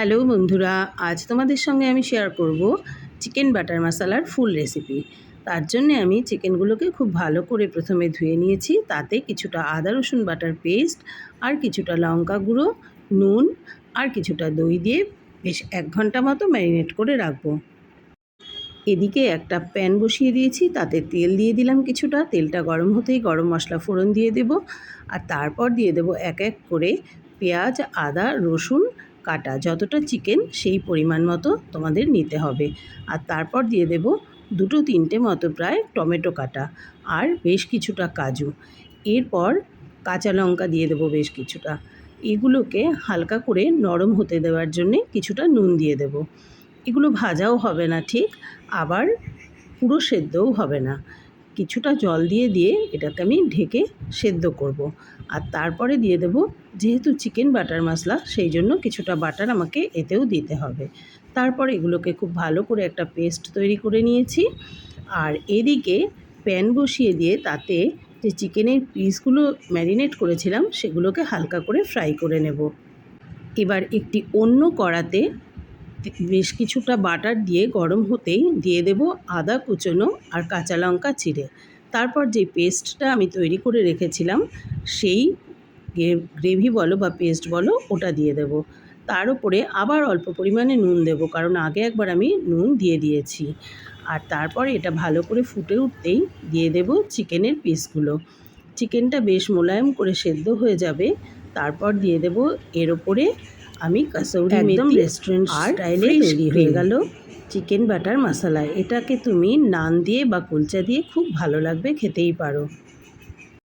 Hello বন্ধুরা, আজ তোমাদের সঙ্গে আমি শেয়ার করব চিকেন বাটার মশালার ফুল রেসিপি তার জন্য আমি চিকেনগুলোকে খুব ভালো করে প্রথমে ধুয়ে নিয়েছি, তাতে কিছুটা আদা, রসুন বাটার পেস্ট আর কিছুটা লঙ্কা গুঁড়ো, নুন আর কিছুটা দই দিয়ে বেশ এক ঘণ্টা মতো ম্যারিনেট করে রাখব। এদিকে একটা প্যান বসিয়ে দিয়েছি, তাতে তেল দিয়ে দিলাম কিছুটা, তেলটা গরম হতেই গরম মশলা ফোড়ন দিয়ে দেব। আর তারপর দিয়ে দেব এক এক করে পেঁয়াজ, আদা, রসুন কাটা যতটা চিকেন সেই পরিমাণ মতো তোমাদের নিতে হবে। আর তারপর দিয়ে দেব দুটো তিনটে মতো প্রায় টমেটো কাটা আর বেশ কিছুটা কাজু। এরপর কাঁচা লঙ্কা দিয়ে দেবো বেশ কিছুটা। এগুলোকে হালকা করে নরম হতে দেওয়ার জন্যে কিছুটা নুন দিয়ে দেব। এগুলো ভাজাও হবে না ঠিক, আবার পুরো সেদ্ধও হবে না। কিছুটা জল দিয়ে দিয়ে এটাকে আমি ঢেকে সেদ্ধ করব। আর তারপরে দিয়ে দেব যেহেতু চিকেন বাটার মশলা, সেই জন্য কিছুটা বাটার আমাকে এতেও দিতে হবে। তারপর এগুলোকে খুব ভালো করে একটা পেস্ট তৈরি করে নিয়েছি। আর এদিকে প্যান বসিয়ে দিয়ে তাতে যে চিকেনের পিসগুলো ম্যারিনেট করেছিলাম, সেগুলোকে হালকা করে ফ্রাই করে নেব। এবার একটি অন্য কড়াতে বেশ কিছুটা বাটার দিয়ে গরম হতেই দিয়ে দেব আদা কুচনো আর কাঁচা লঙ্কা চিড়ে। তারপর যে পেস্টটা আমি তৈরি করে রেখেছিলাম, সেই গ্রেভি বলো বা পেস্ট বলো, ওটা দিয়ে দেব। তার উপরে আবার অল্প পরিমাণে নুন দেব, কারণ আগে একবার আমি নুন দিয়ে দিয়েছি। আর তারপরে এটা ভালো করে ফুটে উঠতেই দিয়ে দেব চিকেনের পিসগুলো। চিকেনটা বেশ মোলায়েম করে সেদ্ধ হয়ে যাবে। তারপর দিয়ে দেব এর ওপরে আমি কাসৌরি একদম রেস্টুরেন্ট স্টাইলে তৈরি হয়ে গেল চিকেন বাটার মশলা এটাকে তুমি নান দিয়ে বা কুলচা দিয়ে খুব ভালো লাগবে খেতেই পারো।